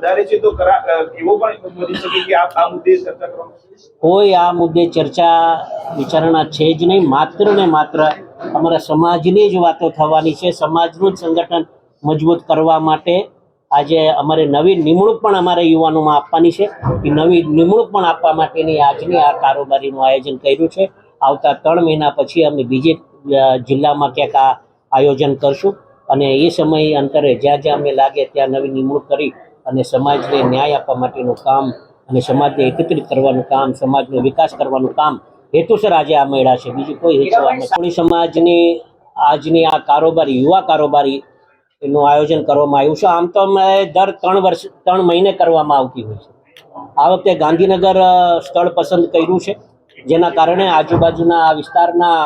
વધારે છે તો એવો પણ બની શકે કે આ મુદ્દે ચર્ચા કરવામાં કોઈ આ મુદ્દે ચર્ચા વિચારણા છે જ નહીં. માત્ર ને માત્ર અમારા સમાજની જ વાતો થવાની છે. સમાજનું જ સંગઠન મજબૂત કરવા માટે આજે અમારે નવી નિમણૂક પણ અમારે યુવાનોમાં આપવાની છે. એ નવી નિમણૂક પણ આપવા માટેની આજની આ કારોબારીનું આયોજન કર્યું છે. આવતા ત્રણ મહિના પછી અમે બીજે જિલ્લામાં ક્યાંક આ આયોજન કરશું. અને એ સમય અંતરે જ્યાં જ્યાં અમને લાગે ત્યાં નવી નિમણૂક કરી અને સમાજને ન્યાય આપવા માટેનું કામ અને સમાજને એકત્રિત કરવાનું કામ, સમાજનો વિકાસ કરવાનું કામ હેતુસર આજે આ મેળા છે. બીજું કોઈ હેતુ. કોળી સમાજની આજની આ કારોબારી, યુવા કારોબારી એનું આયોજન કરવામાં આવ્યું છે. આમ તો અમે દર ત્રણ વર્ષ, ત્રણ મહિને કરવામાં આવતી હોય છે. આ વખતે ગાંધીનગર સ્થળ પસંદ કર્યું છે, જેના કારણે આજુબાજુના આ વિસ્તારના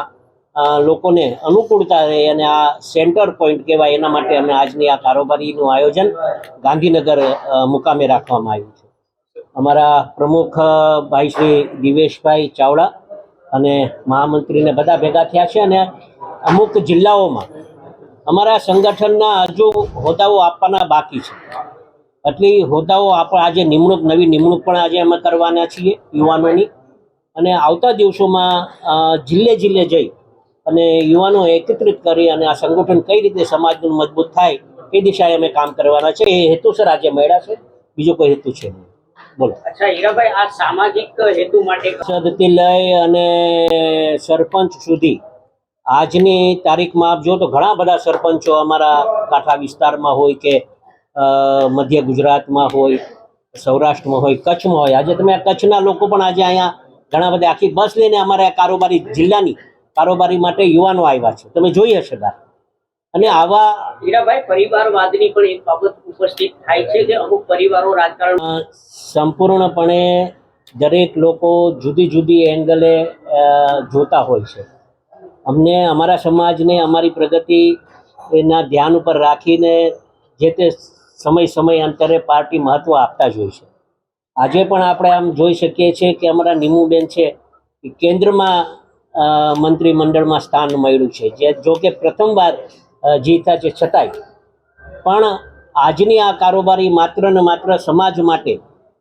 લોકોને અનુકૂળતા રહે અને આ સેન્ટર પોઈન્ટ કહેવાય, એના માટે અમે આજની આ કારોબારીનું આયોજન ગાંધીનગર મુકામે રાખવામાં આવ્યું છે. અમારા પ્રમુખ ભાઈ શ્રી દિવેશભાઈ ચાવડા અને મહામંત્રીને બધા ભેગા થયા છે અને અમુક જિલ્લાઓમાં અમારા સંગઠનના હજુ હોદ્દાઓ આપવાના બાકી છે. એટલી હોદ્દાઓ આપણે આજે નિમણૂક, નવી નિમણૂક પણ આજે અમે કરવાના છીએ યુવાનોની. અને આવતા દિવસોમાં જિલ્લે જિલ્લે જઈ અને યુવાનો એકત્રિત કરી અને આ સંગઠન કઈ રીતે સમાજનું મજબૂત થાય એ દિશાએ અમે કામ કરવાના છે. એ હેતુસર આજે મળ્યા છે. બીજો કોઈ હેતુ છે? નહીં બોલો. અચ્છા હીરાભાઈ આ સામાજિક હેતુ માટે સદથી લઈ અને સરપંચ સુધી. આજની તારીખમાં આપ જો તો ઘણા બધા સરપંચો અમારા કાંઠા વિસ્તારમાં હોય કે મધ્ય ગુજરાતમાં હોય સૌરાષ્ટ્રમાં હોય કચ્છમાં હોય. આજે તમે કચ્છના લોકો પણ આજે અહીંયા ઘણા બધા આખી બસ લઈને અમારા કારોબારી જિલ્લાની કારોબારી માટે યુવાનો આવ્યા છે. તમે જોઈ હશે બાર અને આવા હીરાભાઈ પરિવારવાદની પણ એક બાબત ઉપસ્થિત થાય છે કે અમુક પરિવારો રાજકારણ સંપૂર્ણપણે દરેક લોકો જુદી જુદી એંગલે જોતા હોય છે. અમને અમારા સમાજને અમારી પ્રગતિ એના ધ્યાન ઉપર રાખીને જે તે સમય સમય અંતરે પાર્ટી મહત્વ આપતા જ હોય છે. આજે પણ આપણે આમ જોઈ શકીએ છીએ કે અમારા નીમુબેન છે કેન્દ્રમાં મંત્રીમંડળમાં સ્થાન મળ્યું છે. જે જો કે પ્રથમવાર જીતા છે છતાંય. પણ આજની આ કારોબારી માત્ર ને માત્ર સમાજ માટે,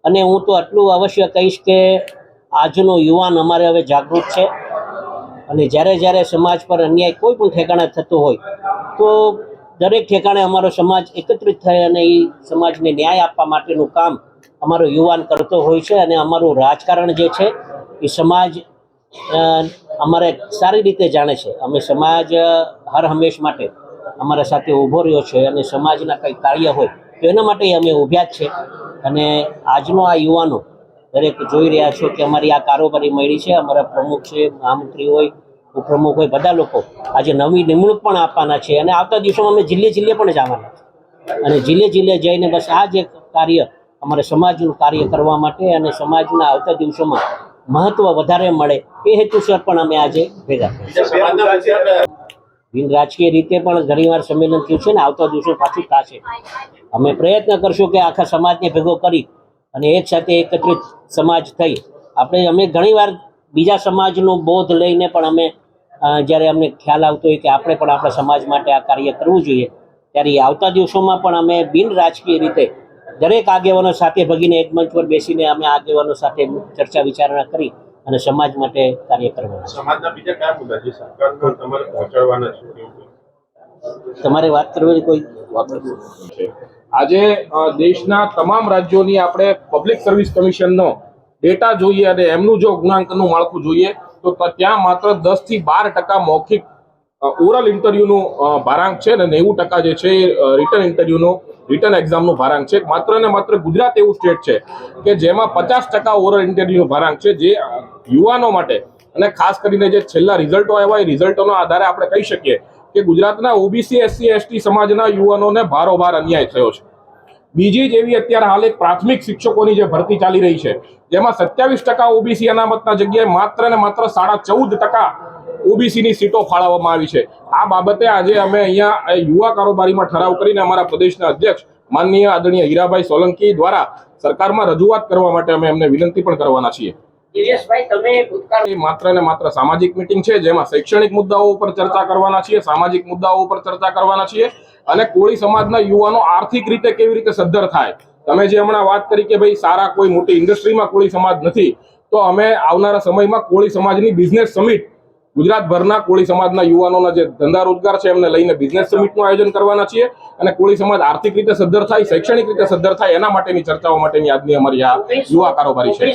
અને હું તો આટલું અવશ્ય કહીશ કે આજનો યુવાન અમારે હવે જાગૃત છે. અને જ્યારે જ્યારે સમાજ પર અન્યાય કોઈ પણ ઠેકાણે થતો હોય, તો દરેક ઠેકાણે અમારો સમાજ એકત્રિત થાય અને એ સમાજને ન્યાય આપવા માટેનું કામ અમારો યુવાન કરતો હોય છે. અને અમારું રાજકારણ જે છે, એ સમાજ અમારે સારી રીતે જાણે છે. અમે સમાજ, હર હંમેશ માટે અમારા સાથે ઊભો રહ્યો છે અને સમાજના કંઈ કાર્ય હોય તો એના માટે અમે ઊભ્યા જ છે. અને આજનો આ યુવાનો દરેક જોઈ રહ્યા છો કે અમારી આ કારોબારી મળી છે. અમારા પ્રમુખ છે, મહામંત્રી હોય, ઉપપ્રમુખ હોય, બધા લોકો આજે નવી નિમણૂક પણ આપવાના છે અને આવતા દિવસોમાં અમે જિલ્લે જિલ્લે પણ જવાના છે. અને જિલ્લે જિલ્લે જઈને બસ આ જે કાર્ય અમારે સમાજનું કાર્ય કરવા માટે અને સમાજના આવતા દિવસોમાં મહત્વ વધારે મળે એ હેતુસર પણ અમે આજે ભેગા બિન રાજકીય રીતે પણ ઘણીવાર સંમેલન થયું છે ને આવતા દિવસો પાછું થશે. અમે પ્રયત્ન કરશું કે આખા સમાજને ભેગો કરી અને એક સાથે એકત્રિત સમાજ થઈ. આપણે અમે ઘણીવાર બીજા સમાજનો બોધ લઈને પણ અમે જ્યારે અમને ખ્યાલ આવતો હોય કે આપણે પણ આપણા સમાજ માટે આ કાર્ય કરવું જોઈએ ત્યારે આવતા દિવસોમાં પણ અમે બિન રાજકીય રીતે દરેક આગેવાનો સાથે ભગીને એક મંચ પર બેસીને અમે આગેવાનો સાથે ચર્ચા વિચારણા કરી અને સમાજ માટે કાર્ય કરવાના સમાજના બીજા કયા મુદ્દા છે? સરકારમાં તમારે પહોંચાડવાના છે તમારે વાત કરવાની કોઈ આજે દેશના તમામ રાજ્યોની આપણે પબ્લિક સર્વિસ કમિશનનો ડેટા જોઈએ અને એમનું જો ગુણાંકનનું માળખું જોઈએ તો ત્યાં માત્ર દસથી બાર ટકા મૌખિક ઓરલ ઇન્ટરવ્યુનું ભારાંક છે અને નેવું ટકા જે છે રિટર્ન ઇન્ટરવ્યુનું રિટર્ન એક્ઝામનું ભારાંક છે. માત્ર ને માત્ર ગુજરાત એવું સ્ટેટ છે કે જેમાં પચાસ ટકા ઓરલ ઇન્ટરવ્યુનું ભારાંક છે. જે યુવાનો માટે અને ખાસ કરીને જે છેલ્લા રિઝલ્ટો આવ્યા એ રિઝલ્ટોના આધારે આપણે કહી શકીએ કે ગુજરાતના ઓબીસી એસસી એસટી સમાજના યુવાનોને ભારોભાર અન્યાય થયો છે. બીજી જેવી અત્યારે હાલ એક પ્રાથમિક શિક્ષકોની જે ભરતી ચાલી રહી છે જેમાં સત્યાવીસ ટકા ઓબીસી અનામતના જગ્યાએ માત્ર ને માત્ર સાડા ચૌદ ટકા ઓબીસીની સીટો ફાળવવામાં આવી છે. આ બાબતે આજે અમે અહીંયા યુવા કારોબારીમાં ઠરાવ કરીને અમારા પ્રદેશના અધ્યક્ષ માનનીય આદરણીય હીરાભાઈ સોલંકી દ્વારા સરકારમાં રજૂઆત કરવા માટે અમે એમને વિનંતી પણ કરવાના છીએ. માત્ર ને માત્ર સામાજિક મિટિંગ છે જેમાં શૈક્ષણિક મુદ્દાઓ ઉપર ચર્ચા કરવાના છીએ સામાજિક મુદ્દાઓ ઉપર ચર્ચા કરવાના છીએ. અને કોળી સમાજના યુવાનો આર્થિક રીતે કેવી રીતે સદ્ધર થાય? તમે જે હમણાં વાત કરી કે ભાઈ સારા કોઈ મોટી ઇન્ડસ્ટ્રીમાં કોળી સમાજ નથી તો અમે આવનારા સમયમાં કોળી સમાજની બિઝનેસ સમિટ ગુજરાતભરના કોળી સમાજના યુવાનોના જે ધંધા રોજગાર છે એમને લઈને બિઝનેસ સમિટનું આયોજન કરવાના છીએ અને કોળી સમાજ આર્થિક રીતે સદ્ધર થાય શૈક્ષણિક રીતે સદ્ધર થાય એના માટેની ચર્ચાઓ માટેની આજની અમારી આ યુવા કારોબારી છે.